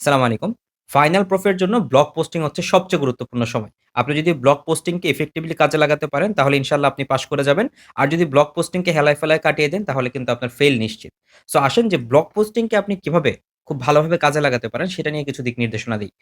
সালাম আলাইকুম। ফাইনাল প্রফের জন্য ব্লগ পোস্টিং হচ্ছে সবচেয়ে গুরুত্বপূর্ণ সময়। আপনি যদি ব্লগ পোস্টিংকে ইফেক্টিভলি কাজে লাগাতে পারেন, তাহলে ইনশাআল্লাহ আপনি পাস করে যাবেন। আর যদি ব্লগ পোস্টিংকে হেলায় ফেলায় কাটিয়ে দেন, তাহলে কিন্তু আপনার ফেল নিশ্চিত। সো আসেন যে ব্লগ পোস্টিংকে আপনি কীভাবে খুব ভালোভাবে কাজে লাগাতে পারেন, সেটা নিয়ে কিছু দিক নির্দেশনা দিই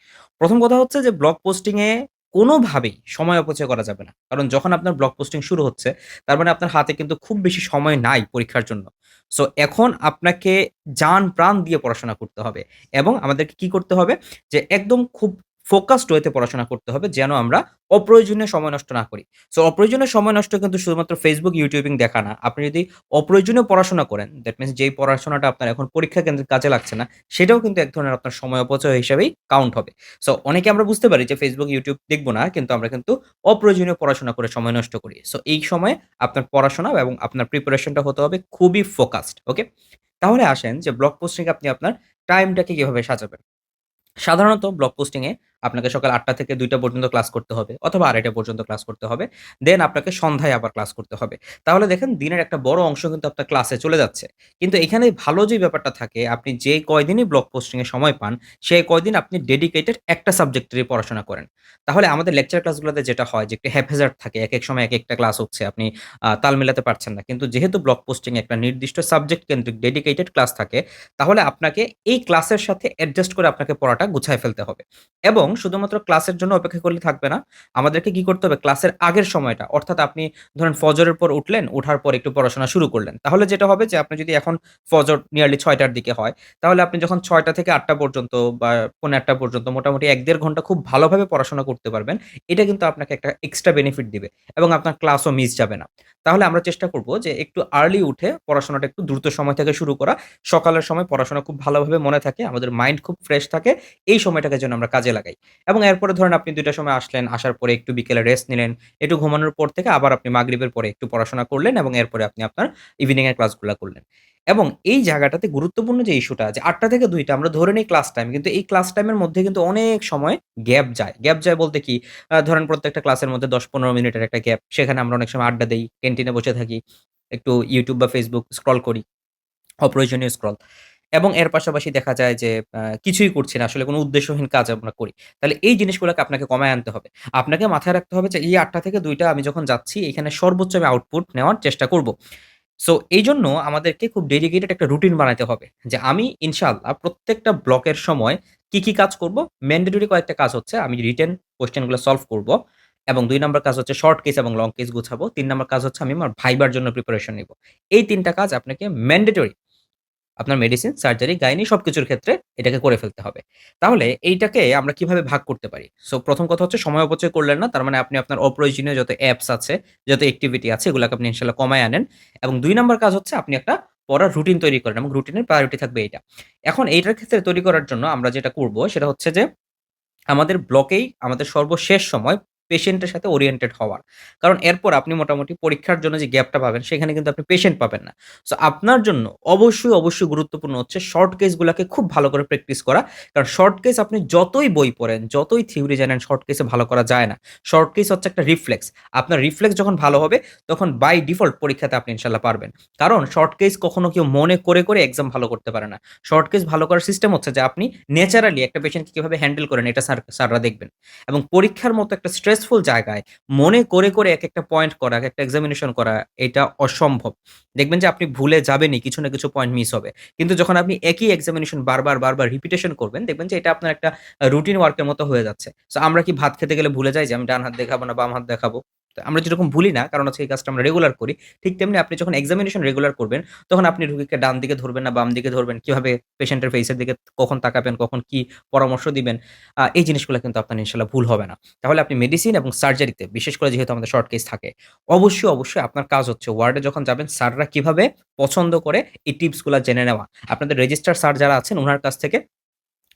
প্রথম কথা হচ্ছে যে ব্লগ পোস্টিংয়ে কোনোভাবেই সময় অপচয় করা যাবে না। কারণ যখন আপনার ব্লগ পোস্টিং শুরু হচ্ছে, তার মানে আপনার হাতে কিন্তু খুব বেশি সময় নাই পরীক্ষার জন্য। সো এখন আপনাকে যান প্রাণ দিয়ে পড়াশোনা করতে হবে এবং আমাদেরকে কি করতে হবে? যে একদম খুব ফোকাসড ওয়েতে পড়াশোনা করতে হবে যেন আমরা অপ্রয়োজনীয় সময় নষ্ট না করি। সো অপ্রয়োজনীয় সময় নষ্ট কিন্তু শুধুমাত্র ফেসবুক ইউটিউবিং দেখা না। আপনি যদি অপ্রয়োজনীয় পড়াশোনা করেন, দ্যাট মিনস যেই পড়াশোনাটা আপনার এখন পরীক্ষা কেন্দ্রের কাজে লাগছে না, সেটাও কিন্তু এক ধরনের আপনার সময় অপচয় হিসেবেই কাউন্ট হবে। সো অনেকে আমরা বুঝতে পারি যে ফেসবুক ইউটিউব দেখব না, কিন্তু আমরা কিন্তু অপ্রয়োজনীয় পড়াশোনা করে সময় নষ্ট করি। সো এই সময়ে আপনার পড়াশোনা এবং আপনার প্রিপারেশনটা হতে হবে খুবই ফোকাসড, ওকে? তাহলে আসেন যে ব্লগ পোস্টিং আপনি আপনার টাইমটাকে কীভাবে সাজাবেন? সাধারণত ব্লগ পোস্টিং এ আপনাকে সকাল আটটা থেকে দুইটা পর্যন্ত ক্লাস করতে হবে অথবা ২:৩০ পর্যন্ত ক্লাস করতে হবে। দেন আপনাকে সন্ধ্যায় আবার ক্লাস করতে হবে। তাহলে দেখেন দিনের একটা বড় অংশ কিন্তু আপনার ক্লাসে চলে যাচ্ছে। কিন্তু এখানে ভালো যে ব্যাপারটা থাকে আপনি যে কয়দিনই ব্লগ পোস্টিংয়ে সময় পান, সেই কয়দিন আপনি ডেডিকেটেড একটা সাবজেক্টেরই পড়াশোনা করেন। তাহলে আমাদের লেকচার ক্লাসগুলোতে যেটা হয় যে একটু হ্যাপহেজার্ড থাকে। একেক সময় এক একটা ক্লাস হচ্ছে। আপনি তাল মেলাতে পারছেন না। কিন্তু যেহেতু ব্লগ পোস্টিং একটা নির্দিষ্ট সাবজেক্ট কেন্দ্রিক ডেডিকেটেড ক্লাস থাকে, তাহলে আপনাকে এই ক্লাসের সাথে অ্যাডজাস্ট করে আপনাকে পড়াটা গুছায় ফেলতে হবে। এবং শুধুমাত্র ক্লাসের জন্য অপেক্ষা করলে থাকবে না। আমাদেরকে কি করতে হবে? ক্লাসের আগের সময়টা অর্থাৎ আপনি ধরেন ফজরের পর উঠলেন, উঠার পর একটু পড়াশোনা শুরু করলেন। তাহলে যেটা হবে যে আপনি যদি এখন ফজর নিয়ারলি ছয়টার দিকে হয়, তাহলে আপনি যখন ছয়টা থেকে আটটা পর্যন্ত বা পৌনে ৮ঃ০০ পর্যন্ত মোটামুটি এক দেড় ঘণ্টা খুব ভালোভাবে পড়াশোনা করতে পারবেন। এটা কিন্তু আপনাকে একটা এক্সট্রা বেনিফিট দিবে এবং আপনার ক্লাসও মিস যাবে না। তাহলে আমরা চেষ্টা করব যে একটু আর্লি উঠে পড়াশোনাটা একটু দ্রুত সময় থেকে শুরু করা। সকালের সময় পড়াশোনা খুব ভালোভাবে মনে থাকে, আমাদের মাইন্ড খুব ফ্রেশ থাকে। এই সময়টাকে যেন আমরা কাজে লাগাই। এবং এরপরে ধরেন আপনি ২ টার সময় আসলেন, আসার পরে একটু বিকেলে রেস্ট নিলেন। একটু ঘুমানোর পর থেকে আবার আপনি মাগরিবের পরে একটু পড়াশোনা করলেন এবং এরপরে আপনি আপনার ইভনিং এর ক্লাসগুলা করলেন। এবং এই জায়গাটাতে গুরুত্বপূর্ণ যে ইস্যুটা যে আটটা থেকে দুইটা আমরা ধরে নিই ক্লাস টাইম। কিন্তু এই ক্লাস টাইমের মধ্যে কিন্তু অনেক সময় গ্যাপ যায়। গ্যাপ যায় বলতে কি? ধরেন প্রত্যেকটা ক্লাসের মধ্যে দশ পনেরো মিনিটের একটা গ্যাপ। সেখানে আমরা অনেক সময় আড্ডা দিই ক্যান্টিনে বসে থাকি। একটু ইউটিউব বা Facebook স্ক্রল করি। অপ্রয়োজনীয় স্ক্রল। এবং এর পাশাপাশি দেখা যায় যে কিছুই করছি না। আসলে কোনো উদ্দেশ্যহীন কাজ আমরা করি। তাহলে এই জিনিসগুলোকে আপনাকে কমায় আনতে হবে। আপনাকে মাথায় রাখতে হবে যে এই আটটা থেকে দুইটা আমি যখন যাচ্ছি এখানে সর্বোচ্চ আমি আউটপুট নেওয়ার চেষ্টা করব। সো এই জন্য আমাদেরকে খুব ডেডিকেটেড একটা রুটিন বানাইতে হবে। যে আমি ইনশাআল্লাহ প্রত্যেকটা ব্লকের সময় কি, কি কাজ করব? ম্যান্ডেটরি কয়েকটা কাজ হচ্ছে আমি রিটেন কোয়েশ্চেনগুলো সলভ করব। এবং দুই নম্বর কাজ হচ্ছে শর্ট কেস এবং লং কেস গুছাবো। ৩ নাম্বার কাজ হচ্ছে আমি আমার ভাইবার জন্য প্রিপারেশন নিবো। এই তিনটা কাজ আপনাকে ম্যান্ডেটরি আপনার মেডিসিন, সার্জারি, গাইনি সবকিছুর ক্ষেত্রে এটাকে করে ফেলতে হবে। তাহলে এইটাকে আমরা কীভাবে ভাগ করতে পারি? সো প্রথম কথা হচ্ছে সময় অপচয় করলেন না। তার মানে আপনি আপনার অপ্রয়োজনীয় যত অ্যাপস আছে, যত অ্যাক্টিভিটি আছে এগুলোকে আপনি ইনশাল্লাহ কমায় আনেন। এবং দুই নম্বর কাজ হচ্ছে আপনি একটা পড়ার রুটিন তৈরি করেন এবং রুটিনের প্রায়োরিটি থাকবে এইটা। এখন এইটার ক্ষেত্রে তৈরি করার জন্য আমরা যেটা করব সেটা হচ্ছে যে আমাদের ব্লকেই আমাদের সর্বশেষ সময় পেশেন্টের সাথে ওরিয়েন্টেড হওয়ার। কারণ এরপর আপনি মোটামুটি পরীক্ষার জন্য যে গ্যাপটা পাবেন সেখানে কিন্তু আপনি পেশেন্ট পাবেন না। সো আপনার জন্য অবশ্যই, অবশ্যই গুরুত্বপূর্ণ হচ্ছে শর্ট কেস গুলাকে খুব ভালো করে প্র্যাকটিস করা। কারণ শর্ট কেস আপনি যতই বই পড়েন, যতই থিওরি জানেন শর্ট কেসে ভালো করা যায় না। শর্ট কেস হচ্ছে একটা রিফ্লেক্স। আপনার রিফ্লেক্স যখন ভালো হবে তখন বাই ডিফল্ট পরীক্ষাতে আপনি ইনশাল্লাহ পারবেন। কারণ শর্ট কেস কখনো কেউ মনে করে, করে এক্সাম ভালো করতে পারে না। শর্ট কেস ভালো করার সিস্টেম হচ্ছে যে আপনি ন্যাচারালি একটা পেশেন্টকে কীভাবে হ্যান্ডেল করেন এটা স্যার স্যাররা দেখবেন। এবং পরীক্ষার মতো একটা স্ট্রেসফুল জায়গায় মনে করে, করে এক একটা পয়েন্ট করা, এক একটা এক্সামিনেশন করা এটা অসম্ভব। দেখবেন যে আপনি ভুলে যাবেনই কিছু না কিছু পয়েন্ট মিস হবে। কিন্তু যখন আপনি একই এক্সামিনেশন বারবার, বারবার রিপিটেশন করবেন দেখবেন যে এটা আপনার একটা রুটিন ওয়ার্কের মতো হয়ে যাচ্ছে। সো আমরা কি ভাত খেতে গেলে ভুলে যাই যে আমি ডান হাত দেখাবো না বাম হাত দেখাবো? আমরা যেরকম ভুলি না কারণ হচ্ছে এই কাজটা আমরা রেগুলার করি। ঠিক তেমনি আপনি যখন এক্সামিনেশন রেগুলার করবেন তখন আপনি রুগীকে ডান দিকে ধরবেন না বাম দিকে ধরবেন, কীভাবে পেশেন্টের ফেসের দিকে কখন তাকাবেন, কখন কি পরামর্শ দিবেন এই জিনিসগুলো কিন্তু আপনার ইনশাল্লাহ ভুল হবে না। তাহলে আপনি মেডিসিন এবং সার্জারিতে বিশেষ করে যেহেতু আমাদের শর্ট কেস থাকে, অবশ্যই, অবশ্যই আপনার কাজ হচ্ছে ওয়ার্ডে যখন যাবেন স্যাররা কীভাবে পছন্দ করে এই টিপসগুলো জেনে নেওয়া। আপনাদের রেজিস্ট্রার স্যার যারা আছেন ওনার কাছ থেকে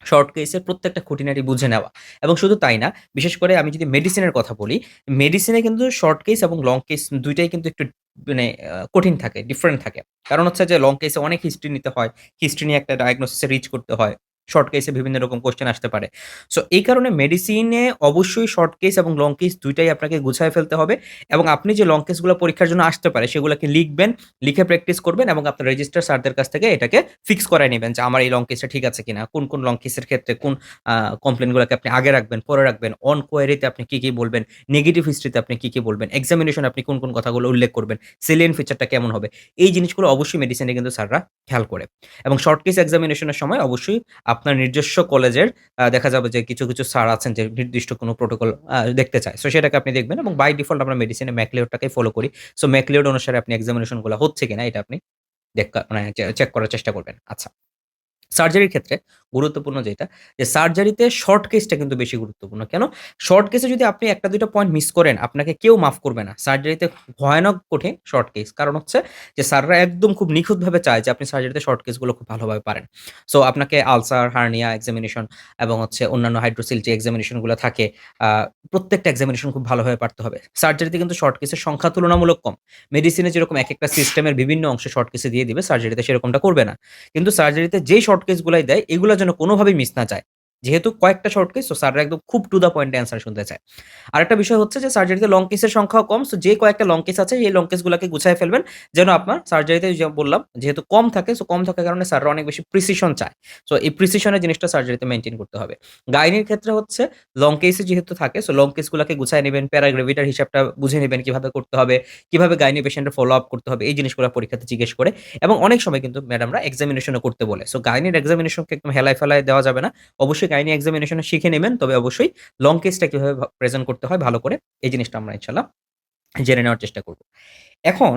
শর্ট কেসের প্রত্যেকটা খুঁটিনাটি বুঝে নেওয়া। এবং শুধু তাই না, বিশেষ করে আমি যদি মেডিসিনের কথা বলি, মেডিসিনে কিন্তু শর্ট কেস এবং লং কেস দুইটাই কিন্তু একটু মানে কঠিন থাকে, ডিফারেন্ট থাকে। কারণ হচ্ছে যে লং কেসে অনেক হিস্ট্রি নিতে হয়। হিস্ট্রি নিয়ে একটা ডায়াগনোসিসে রিচ করতে হয়। শর্ট কেসে বিভিন্ন রকম কোয়েশ্চেন আসতে পারে। সো এই কারণে মেডিসিনে অবশ্যই শর্ট কেস এবং লং কেস দুইটাই আপনাকে গুছায় ফেলতে হবে এবং আপনি যে লং কেসগুলো পরীক্ষার জন্য আসতে পারে সেগুলোকে লিখবেন, লিখে প্র্যাকটিস করবেন এবং আপনার রেজিস্টার স্যারদের কাছ থেকে এটাকে ফিক্স করায় নেবেন যে আমার এই লং কেসটা ঠিক আছে কিনা। কোন, কোন লং কেসের ক্ষেত্রে কোন আ কমপ্লেইন গুলাকে আপনি আগে রাখবেন, পরে রাখবেন, অন কোয়েরিতে আপনি কী কী বলবেন, নেগেটিভ হিস্ট্রিতে আপনি কী কী বলবেন, এক্সামিনেশন আপনি কোন, কোন কথাগুলো উল্লেখ করবেন, সেলিয়েন্ট ফিচারটা কেমন হবে। এই জিনিসগুলো অবশ্যই মেডিসিনে কিন্তু স্যাররা খেয়াল করে এবং শর্ট কেস এক্সামিনেশনের সময় অবশ্যই আপনার নিজস্ব কলেজের দেখা যাবে যে কিছু, কিছু স্যার আছেন যে নির্দিষ্ট কোনো প্রোটোকল দেখতে চায়। সো সেটাকে আপনি দেখবেন এবং বাই ডিফল্ট আমরা মেডিসিনে ম্যাকলিওডটাকে ফলো করি। সো ম্যাকলিওড অনুসারে আপনি এক্সামিনেশনগুলো হচ্ছে কিনা এটা আপনি দেখ মানে চেক করার চেষ্টা করবেন। আচ্ছা। সার্জারির ক্ষেত্রে গুরুত্বপূর্ণ যেটা যে সার্জারিতে শর্ট কেসটা কিন্তু বেশি গুরুত্বপূর্ণ। কেন? শর্ট কেসে যদি আপনি ১ টা ২ টা পয়েন্ট মিস করেন আপনাকে কেউ মাফ করবে না। সার্জারিতে ভয়ানক কঠিন শর্ট কেস। কারণ হচ্ছে যে স্যাররা একদম খুব নিখুঁতভাবে চায় যে আপনি সার্জারিতে শর্ট কেসগুলো খুব ভালোভাবে পারেন। সো আপনাকে আলসার, হার্নিয়া এক্সামিনেশন এবং হচ্ছে অন্যান্য হাইড্রোসিল যে এক্সামিনেশনগুলা থাকে প্রত্যেকটা এক্সামিনেশন খুব ভালোভাবে পারতে হবে। সার্জারিতে কিন্তু শর্ট কেসের সংখ্যা তুলনামূলক কম। মেডিসিনে যেরকম এক একটা সিস্টেমের বিভিন্ন অংশে শর্ট কেসে দিয়ে দিবে সার্জারিতে সেরকমটা করবে না। কিন্তু সার্জারিতে যেই শর্ট কেসগুলাই দেয় এগুলো যেন কোনোভাবেই মিস না যায়। যেহেতু কয়েকটা শর্ট কেস সো স্যাররা একদম খুব টু দ্য পয়েন্ট অ্যান্সার শুনতে চায়। আরেকটা বিষয় হচ্ছে যে সার্জারিতে লং কেসের সংখ্যাও কম। সো যে কয়েকটা লং কেস আছে এই লং কেসগুলাকে গুছায় ফেলবেন। যেন আপনার সার্জারিতে বললাম যেহেতু কম থাকে সো কম থাকার কারণে স্যাররা অনেক বেশি প্রিসিশন চায়। সো এই প্রিসিশন এর জিনিসটা সার্জারিতে মেইনটেইন করতে হবে। গাইনির ক্ষেত্রে হচ্ছে লং কেসে যেহেতু থাকে সো লং কেসগুলাকে গুছায় নেবেন প্যারাগ্রেভিটার হিসাবটা বুঝে নেবেন কীভাবে করতে হবে, কীভাবে গাইনি পেশেন্টের ফলো আপ করতে হবে এই জিনিসগুলা পরীক্ষাতে জিজ্ঞেস করে এবং অনেক সময় কিন্তু ম্যাডামরা এক্সামিনেশন ও করতে বলে। সো গাইনির এক্সামিনেশনকে একদম হেলায় ফেলায় দেওয়া যাবে না। অবশ্যই গাইনি এক্সামিনেশন শিখে নেবেন তবে অবশ্যই লং কেসটা কীভাবে প্রেজেন্ট করতে হয় ভালো করে এই জিনিসটা আমরা ইনশাআল্লাহ জেনে নেওয়ার চেষ্টা করব। এখন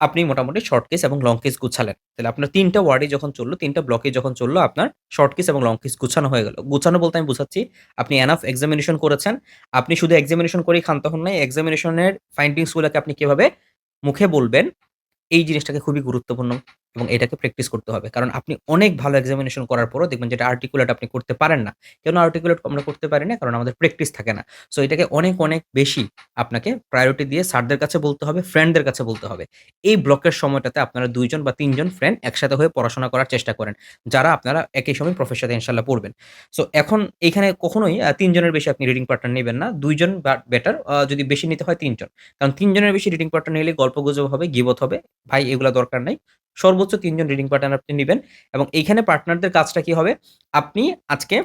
আপনি মোটামুটি শর্ট কেস এবং লং কেস গুছালেন। তাহলে আপনার তিনটা ওয়ার্ডে যখন চলল, ৩ ব্লকে যখন চলল আপনার শর্ট কেস এবং লং কেস গুছানো হয়ে গেল। গুছানো বলতে আমি বুঝাচ্ছি আপনি এনাফ এক্সামিনেশন করেছেন। আপনি শুধু এক্সামিনেশন করেই ক্ষান্ত হন নাই। এক্সামিনেশনের ফাইন্ডিংস গুলাকে আপনি কীভাবে মুখে বলবেন এই জিনিসটাকে খুবই গুরুত্বপূর্ণ এবং এটাকে প্র্যাকটিস করতে হবে। কারণ আপনি অনেক ভালো এক্সামিনেশন করার পরেও দেখবেন যেটা আর্টিকুলেট আপনি করতে পারেন না। কেন আর্টিকুলেট আমরা করতে পারি না? কারণ আমাদের প্র্যাকটিস থাকে না। সো এটাকে অনেক, অনেক বেশি আপনাকে প্রায়োরিটি দিয়ে স্যারদের কাছে বলতে হবে, ফ্রেন্ডদের কাছে বলতে হবে। এই ব্লকের সময়টাতে আপনারা ২ জন বা তিনজন ফ্রেন্ড একসাথে হয়ে পড়াশোনা করার চেষ্টা করেন। যারা আপনারা একই সময় প্রফের সাথে ইনশাআল্লাহ পড়বেন। সো এখন এখানে কখনোই তিনজনের বেশি আপনি রিডিং পার্টনার নেবেন না। দুইজন বেটার যদি বেশি নিতে হয় তিনজন কারণ তিনজনের বেশি রিডিং পার্টনার নিলে গল্প গুজব হবে, গিবত হবে। ভাই এগুলা দরকার নাই। সর্বোচ্চ তিনজন রিডিং পার্টনার আপনি নেবেন এবং এইখানে পার্টনারদের কাজটা কি হবে? আপনি আজকে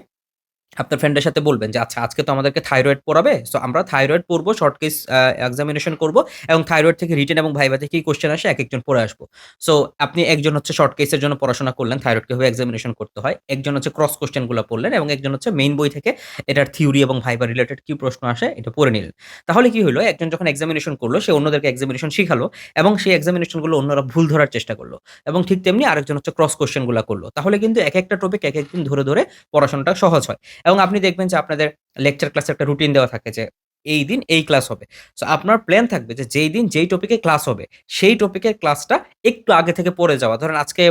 আপনার ফ্রেন্ডের সাথে বলবেন যে, "আচ্ছা আজকে তো আমাদেরকে থাইরয়েড পড়াবে। সো আমরা থাইরয়েড পড়ব, শর্ট কেস এক্সামিনেশন করব এবং থাইরয়েড থেকে রিটেন এবং ভাইভা থেকে কি কোয়েশ্চেন আসে একেকজন পড়ে আসব।" সো আপনি একজন হচ্ছে শর্ট কেসের জন্য পড়াশোনা করলেন, থাইরয়েড কীভাবে এক্সামিনেশন করতে হয়। একজন হচ্ছে ক্রস কোয়েশ্চেনগুলা পড়লেন এবং একজন হচ্ছে মেইন বই থেকে এটার থিওরি এবং ভাইভা রিলেটেড কি প্রশ্ন আসে এটা পড়ে নিলেন। তাহলে কি হইল? একজন যখন এক্সামিনেশন করল সে অন্যদেরকে এক্সামিনেশন শিখালো এবং সেই এক্সামিনেশনগুলো অন্যরা ভুল ধরার চেষ্টা করল এবং ঠিক তেমনি আরেকজন হচ্ছে ক্রস কোয়েশ্চেনগুলা করল। তাহলে কিন্তু এক একটা টপিক একেকদিন ধরে, ধরে পড়াশোনাটা সহজ হয় এবং আপনি দেখবেন যে আপনাদের লেকচার ক্লাসে একটা রুটিন দেওয়া থাকে যে এই দিন এই ক্লাস হবে। সো আপনার প্ল্যান থাকবে যে যেই দিন যেই টপিকে ক্লাস হবে, সেই টপিকের ক্লাসটা একটু আগে থেকে পড়ে যাওয়া। ধরেন আজকে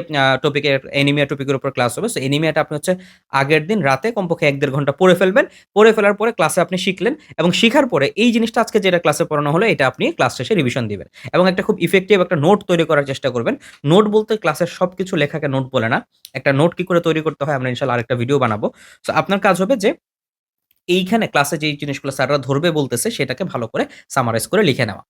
টপিকের অ্যানিমিয়া টপিকের উপর ক্লাস হবে। সো অ্যানিমিয়াটা আপনি হচ্ছে আগের দিন রাতে কমপক্ষে এক দেড় ঘণ্টা পড়ে ফেলবেন। পড়ে ফেলার পরে ক্লাসে আপনি শিখলেন এবং শিখার পরে এই জিনিসটা আজকে যেটা ক্লাসে পড়ানো হলো, এটা আপনি ক্লাস শেষে রিভিশন দিবেন এবং একটা খুব ইফেক্টিভ একটা নোট তৈরি করার চেষ্টা করবেন। নোট বলতে ক্লাসের সবকিছু লেখাকে নোট বলে না। একটা নোট কি করে তৈরি করতে হয়, আমরা ইনশাআল্লাহ আরেকটা ভিডিও বানাবো। সো আপনার কাজ হবে যে এইখানে ক্লাসে যেই জিনিসগুলো স্যাররা ধরবে বলতেছে সেটাকে ভালো করে সামারাইজ করে লিখে নেওয়া।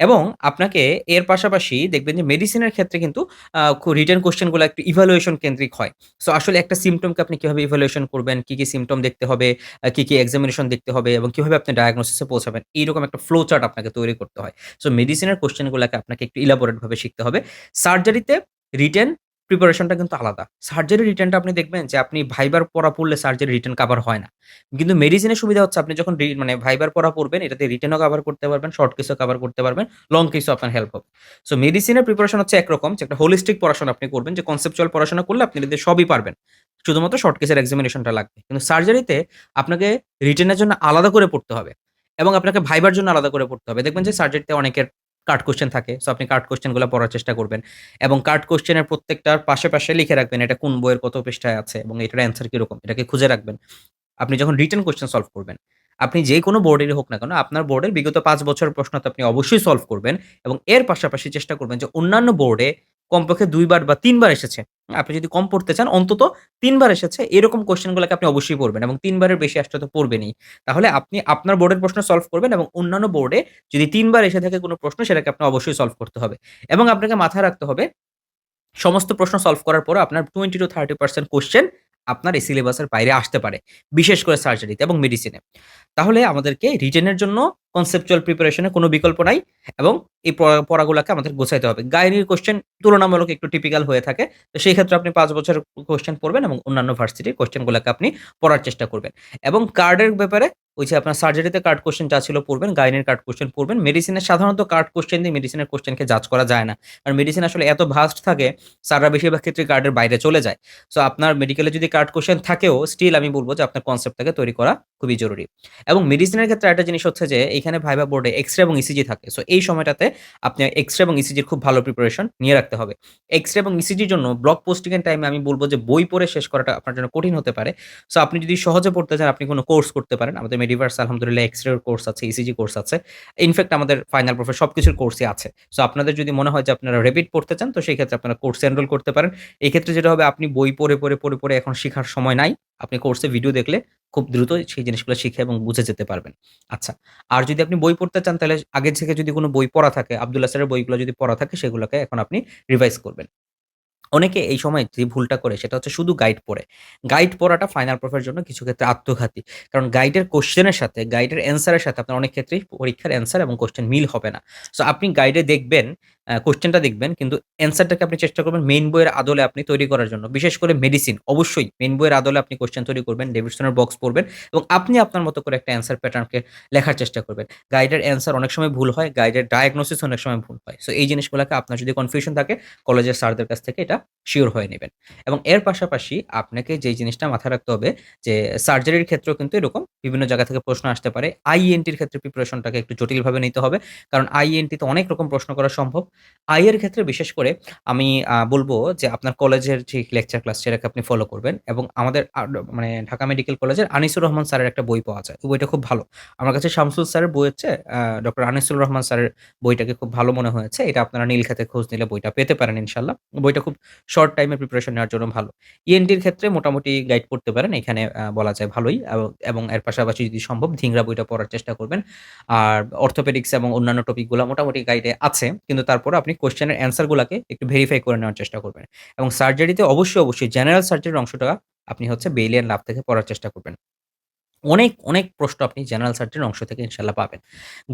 এবং আপনাকে এর পাশাপাশি দেখবেন যে মেডিসিনের ক্ষেত্রে কিন্তু আ খু রিটেন কোয়েশ্চেনগুলা একটু ইভ্যালুয়েশন কেন্দ্রিক হয়। সো আসলে একটা সিমটমকে আপনি কীভাবে ইভ্যালুয়েশন করবেন, কী কী সিমটম দেখতে হবে, কী কি, এক্সামিনেশন দেখতে হবে এবং কীভাবে আপনি ডায়াগনোসিসে পৌঁছাবেন। এইরকম একটা ফ্লো চার্ট আপনাকে তৈরি করতে হয়। সো মেডিসিনের কোয়েশ্চেন গুলাকে আপনাকে একটু ইলাবোরেট ভাবে শিখতে হবে। সার্জারিতে রিটেন প্রিপারেশনটা কিন্তু আলাদা। সার্জারি রিটেনটা আপনি দেখবেন যে আপনি ভাইবার পড়া পড়লে সার্জারি রিটার্ন কভার হয় না। কিন্তু মেডিসিনের সুবিধা হচ্ছে আপনি যখন মানে ভাইবার পড়া পড়বেন এটাতে রিটেনও কভার করতে পারবেন, শর্ট কেসও কভার করতে পারবেন, লং কেসও আপনার হেল্প হবে। সো মেডিসিনের প্রিপারেশন হচ্ছে একরকম যে একটা হোলিস্টিক পড়াশোনা আপনি করবেন যে কনসেপচুয়াল পড়াশোনা করলে আপনি এদের সবই পারবেন। শুধুমাত্র শর্ট কেসের এক্সামিনেশনটা লাগবে। কিন্তু সার্জারিতে আপনাকে রিটেনের জন্য আলাদা করে পড়তে হবে এবং আপনাকে ভাইবার জন্য আলাদা করে পড়তে হবে। দেখবেন যে সার্জারিতে অনেকের কাট কোশ্চেন থাকে। সো আপনি কার্ড কোশ্চেনগুলো পড়ার চেষ্টা করবেন এবং কার্ড কোশ্চেনের প্রত্যেকটার পাশে, পাশে লিখে রাখবেন এটা কোন বইয়ের কত পৃষ্ঠায় আছে এবং এটার অ্যান্সার কীরকম এটাকে খুঁজে রাখবেন। আপনি যখন রিটার্ন কোশ্চেন সলভ করবেন, আপনি যে কোনো বোর্ডেরই হোক না কেন আপনার বোর্ডের বিগত পাঁচ বছরের প্রশ্ন তো আপনি অবশ্যই সলভ করবেন এবং এর পাশাপাশি চেষ্টা করবেন যে অন্যান্য বোর্ডে কমপক্ষে দুইবার বা তিনবার এসেছে। আপনি যদি কম পড়তে চান অন্তত তিনবার এসেছে এরকম কোয়েশ্চেনগুলোকে আপনি অবশ্যই পড়বেন এবং তিনবারের বেশি আসলে তো পড়বেনই। তাহলে আপনি আপনার বোর্ডের প্রশ্ন সলভ করবেন এবং অন্যান্য বোর্ডে যদি তিনবার এসে থাকে কোনো প্রশ্ন সেটাকে আপনি অবশ্যই সলভ করতে হবে। এবং আপনাকে মাথায় রাখতে হবে সমস্ত প্রশ্ন সলভ করার পর আপনার 20-30% কোয়েশ্চেন আপনার এই সিলেবাসের বাইরে আসতে পারে। বিশেষ করে সার্জারিতে এবং মেডিসিনে। তাহলে আমাদেরকে রিটেনের জন্য কনসেপচুয়াল প্রিপারেশনে কোনো বিকল্প নাই এবং এই পড়াগুলোকে আমাদের গোছাইতে হবে। গাইনির কোশ্চেন তুলনামূলক একটু টিপিক্যাল হয়ে থাকে। তো সেই ক্ষেত্রে আপনি পাঁচ বছরের কোশ্চেন পড়বেন এবং অন্যান্য ভার্সিটির কোশ্চেনগুলোকে আপনি পড়ার চেষ্টা করবেন। এবং কার্ডের ব্যাপারে ওই যে আপনার সার্জারিতে কার্ড কোশ্চেন যা ছিল পড়বেন, গাইনের কার্ড কোশ্চেন পড়বেন। মেডিসিনের সাধারণত কার্ড কোশ্চেন দিয়ে মেডিসিনের কোশ্চেনকে যাচ করা যায় না। আর মেডিসিন আসলে এত ভাস্ট থাকে সারা বেশিরভাগ ক্ষেত্রে কার্ডের বাইরে চলে যায়। সো আপনার মেডিকেলে যদি কার্ড কোশ্চেন থাকেও স্টিল আমি বলব যে আপনার কনসেপ্টটাকে তৈরি করা খুবই জরুরি। এবং মেডিসিনের ক্ষেত্রে একটা জিনিস হচ্ছে যে এইখানে ভাইবা বোর্ডে এক্স-রে এবং ইসিজি থাকে। সো এই সময়টাতে আপনি এক্স-রে এবং ইসিজির খুব ভালো প্রিপারেশন নিয়ে রাখতে হবে। এক্স-রে এবং ইসিজির জন্য ব্লক পোস্টিং এর টাইমে আমি বলব যে বই পড়ে শেষ করাটা আপনার জন্য কঠিন হতে পারে। সো আপনি যদি সহজে পড়তে চান আপনি কোনো কোর্স করতে পারেন। আমাদের মেডিভার্স আলহামদুলিল্লাহ এক্স-রে কোর্স আছে, ইসিজি কোর্স আছে। ইনফেক্ট আমাদের ফাইনাল প্রফের সবকিছুর কোর্সই আছে। সো আপনাদের যদি মনে হয় যে আপনারা রেপিড পড়তে চান তো সেই ক্ষেত্রে আপনারা কোর্সে এনরোল করতে পারেন। এই ক্ষেত্রে যেটা হবে আপনি বই পড়ে, পড়ে, পড়ে, পড়ে এখন শেখার সময় নাই। আপনি কোর্সে ভিডিও দেখলে খুব দ্রুত সেই জিনিসগুলো শিখে এবং বুঝে যেতে পারবেন। আচ্ছা। আর যদি আপনি বই পড়তে চান তাহলে আগে থেকে যদি কোনো বই পড়া থাকে, আব্দুল্লাহ স্যারের বইগুলো যদি পড়া থাকে সেগুলোকে এখন আপনি রিভাইজ করবেন। অনেকে এই সময় যে ভুলটা করে সেটা হচ্ছে শুধু গাইড পড়ে। গাইড পড়াটা ফাইনাল প্রফের জন্য কিছু ক্ষেত্রে আত্মঘাতী। কারণ গাইডের কোশ্চেনের সাথে, গাইডের অ্যান্সার এর সাথে আপনার অনেক ক্ষেত্রেই পরীক্ষার অ্যান্সার এবং কোশ্চেন মিল হবে না। সো আপনি গাইডে দেখবেন, আ কোয়েশ্চেনটা দেখবেন কিন্তু অ্যান্সারটাকে আপনি চেষ্টা করবেন মেইন বইয়ের আদলে আপনি তৈরি করার জন্য। বিশেষ করে মেডিসিন অবশ্যই মেইন বইয়ের আদলে আপনি কোয়েশ্চেন তৈরি করবেন, ডেভিডসনের বক্স পড়বেন এবং আপনি আপনার মতো করে একটা অ্যান্সার প্যাটার্নকে লেখার চেষ্টা করবেন। গাইডের অ্যান্সার অনেক সময় ভুল হয়, গাইডের ডায়াগনোসিস অনেক সময় ভুল হয়। সো এই জিনিসগুলোকে আপনার যদি কনফিউশন থাকে কলেজের স্যারদের কাছ থেকে এটা শিওর হয়ে নেবেন এবং এর পাশাপাশি আপনাকে যেই জিনিসটা মাথায় রাখতে হবে যে সার্জারির ক্ষেত্রেও কিন্তু এরকম বিভিন্ন জায়গা থেকে প্রশ্ন আসতে পারে। আইএনটির ক্ষেত্রে প্রিপারেশনটাকে একটু জটিলভাবে নিতে হবে। কারণ আইএনটিতে অনেক রকম প্রশ্ন করা সম্ভব। আই এর ক্ষেত্রে বিশেষ করে আমি বলব যে আপনার কলেজের যে লেকচার ক্লাস সেটাকে আপনি ফলো করবেন এবং আমাদের মানে ঢাকা মেডিকেল কলেজের আনিসুর রহমান স্যারের একটা বই পাওয়া যায়। বইটা খুব ভালো। আমার কাছে শামসুল স্যারের চেয়ে আ ডক্টর আনিসুর রহমান স্যারের বইটাকে খুব ভালো মনে হয়েছে। এটা আপনারা নীলক্ষেতে খোঁজ নিলে বইটা পেতে পারেন ইনশাল্লাহ বইটা খুব শর্ট টাইমে প্রিপারেশন নেওয়ার জন্য ভালো। ইএনটির ক্ষেত্রে মোটামুটি গাইড পড়তে পারেন। এখানে বলা যায় ভালোই এবং এর পাশাপাশি যদি সম্ভব ধিংরা বইটা পড়ার চেষ্টা করবেন। আর অর্থোপেডিক্স এবং অন্যান্য টপিকগুলা মোটামুটি গাইডে আছে। কিন্তু তারপরেও আপনি কোশ্চেনের অ্যান্সারগুলোকে একটু ভেরিফাই করে নেওয়ার চেষ্টা করবেন। এবং সার্জারিতে অবশ্যই, অবশ্যই জেনারেল সার্জারির অংশটা আপনি হচ্ছে বেইলিয়ান লাভ থেকে পড়ার চেষ্টা করবেন। অনেক, অনেক প্রশ্ন আপনি জেনারেল সার্জারির অংশ থেকে ইনশাল্লাহ পাবেন।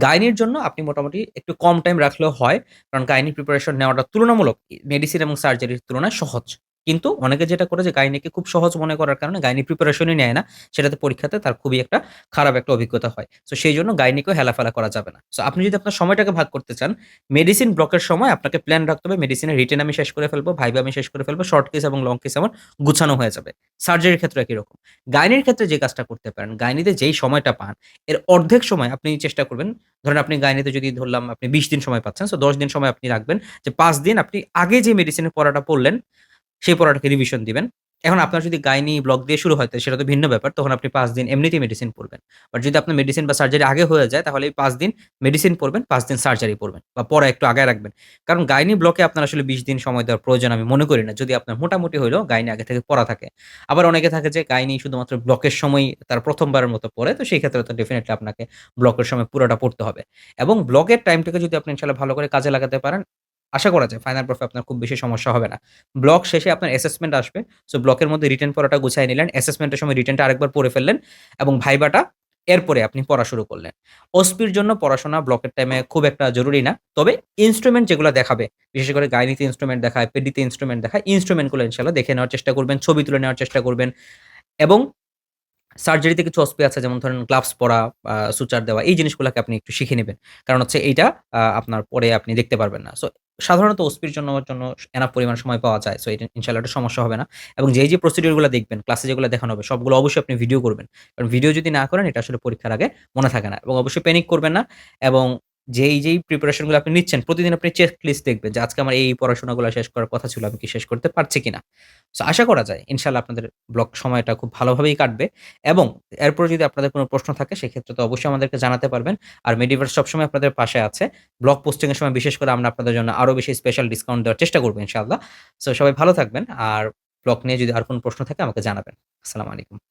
গাইনির জন্য আপনি মোটামুটি একটু কম টাইম রাখলেও হয়। কারণ গাইনির প্রিপারেশন নেওয়াটা তুলনামূলক মেডিসিন এবং সার্জারির তুলনায় সহজ। কিন্তু অনেকে যেটা করে যে গাইনিকে খুব সহজ মনে করার কারণে গাইনি প্রিপারেশনই নেয় না। সেটাতে পরীক্ষাতে তার খুবই একটা খারাপ একটা অভিজ্ঞতা হয়। সো সেইজন্য গাইনিকেও হেলাফেলা করা যাবে না। সো আপনি যদি আপনার সময়টাকে ভাগ করতে চান, মেডিসিন ব্লকের সময় আপনাকে প্ল্যান রাখতে হবে মেডিসিনের রিটেন আমি শেষ করে ফেলব, ভাইবা আমি শেষ করে ফেলব, শর্ট কেস এবং লং কেস আমার গুছানো হয়ে যাবে। সার্জারির ক্ষেত্রে একই রকম। গাইনির ক্ষেত্রে যে কাজটা করতে পারেন, গাইনিতে যেই সময়টা পান এর অর্ধেক সময় আপনি চেষ্টা করবেন ধরেন আপনি গাইনিতে যদি ধরলাম আপনি ২০ দিন সময় পাচ্ছেন। সো ১০ দিন সময় আপনি রাখবেন যে পাঁচ দিন আপনি আগে যে মেডিসিনের পড়াটা পড়লেন সেই পড়াটাকে রিভিশন দিবেন। এখন আপনার যদি গাইনি ব্লক দিয়ে শুরু হয় সেটা তো ভিন্ন ব্যাপার। তখন আপনি পাঁচ দিন এমনিতেই মেডিসিন পড়বেন। বাট যদি আপনার মেডিসিন বা সার্জারি আগে হয়ে যায় তাহলে এই ৫ দিন মেডিসিন পড়বেন, পাঁচ দিন সার্জারি পড়বেন বা পড়া একটু আগে রাখবেন। কারণ গাইনি ব্লকে আপনার আসলে ২০ দিন সময় দেওয়ার প্রয়োজন আমি মনে করি না। যদি আপনার মোটামুটি হলেও গাইনি আগে থেকে পড়া থাকে। আবার অনেকে থাকে যে গাইনি শুধুমাত্র ব্লকের সময়ই তার প্রথমবারের মতো পড়ে। তো সেই ক্ষেত্রে তো ডেফিনেটলি আপনাকে ব্লকের সময় পুরোটা পড়তে হবে। এবং ব্লকের টাইমটাকে যদি আপনি ইনশাআল্লাহ ভালো করে কাজে লাগাতে পারেন, আশা করা যায় ফাইনাল প্রফে আপনার খুব বেশি সমস্যা হবে না। ব্লক শেষে আপনার অ্যাসেসমেন্ট আসবে। সো ব্লকের মধ্যে রিটার্ন পড়াটা গুছায় নিলেন। অ্যাসেসমেন্টের সময় রিটেনটা আরেকবার পড়ে ফেললেন এবং ভাইবাটা এরপরে আপনি পড়া শুরু করলেন। ওসপির জন্য পড়াশোনা ব্লকের টাইমে খুব একটা জরুরি না। তবে ইন্সট্রুমেন্ট যেগুলা দেখাবে, বিশেষ করে গাইনিতে ইন্সট্রুমেন্ট দেখায়, পেডিতে ইনস্ট্রুমেন্ট দেখায়, ইন্সট্রুমেন্টগুলো ইনশাআল্লাহ দেখে নেওয়ার চেষ্টা করবেন, ছবি তুলে নেওয়ার চেষ্টা করবেন এবং সার্জারিতে কিছু অস্পি আছে যেমন ধরেন গ্লাভস পরা, সুচার দেওয়া এই জিনিসগুলোকে আপনি একটু শিখে নেবেন কারণ হচ্ছে এইটা আপনার পরে আপনি দেখতে পারবেন না। সো সাধারণত ওসপির জন্য জন্য এনা পরিমাণ সময় পাওয়া যায়। সো এটা ইনশাল্লাহ একটা সমস্যা হবে না। এবং যেই, যে প্রসিডিওরগুলো দেখবেন, ক্লাসে যেগুলো দেখানো হবে সবগুলো অবশ্যই আপনি ভিডিও করবেন। কারণ ভিডিও যদি না করেন এটা আসলে পরীক্ষার আগে মনে থাকে না। এবং অবশ্যই প্যানিক করবেন না এবং যেই, যেই প্রিপারেশনগুলো আপনি নিচ্ছেন প্রতিদিন আপনি চেক লিস্ট দেখবেন যে আজকে আমার এই, পড়াশোনাগুলো শেষ করার কথা ছিল। আমি কি শেষ করতে পারছি কিনা? সো আশা করা যায় ইনশাল্লাহ আপনাদের ব্লক সময়টা খুব ভালোভাবেই কাটবে এবং এরপরে যদি আপনাদের কোনো প্রশ্ন থাকে সেক্ষেত্রে তো অবশ্যই আমাদেরকে জানাতে পারবেন। আর মেডিভার্স সবসময় আপনাদের পাশে আছে। ব্লক পোস্টিং এর সময় বিশেষ করে আমরা আপনাদের জন্য আরও বেশি স্পেশাল ডিসকাউন্ট দেওয়ার চেষ্টা করব ইনশাআল্লাহ। সো সবাই ভালো থাকবেন। আর ব্লক নিয়ে যদি আর কোন প্রশ্ন থাকে আমাকে জানাবেন। আসসালামু আলাইকুম।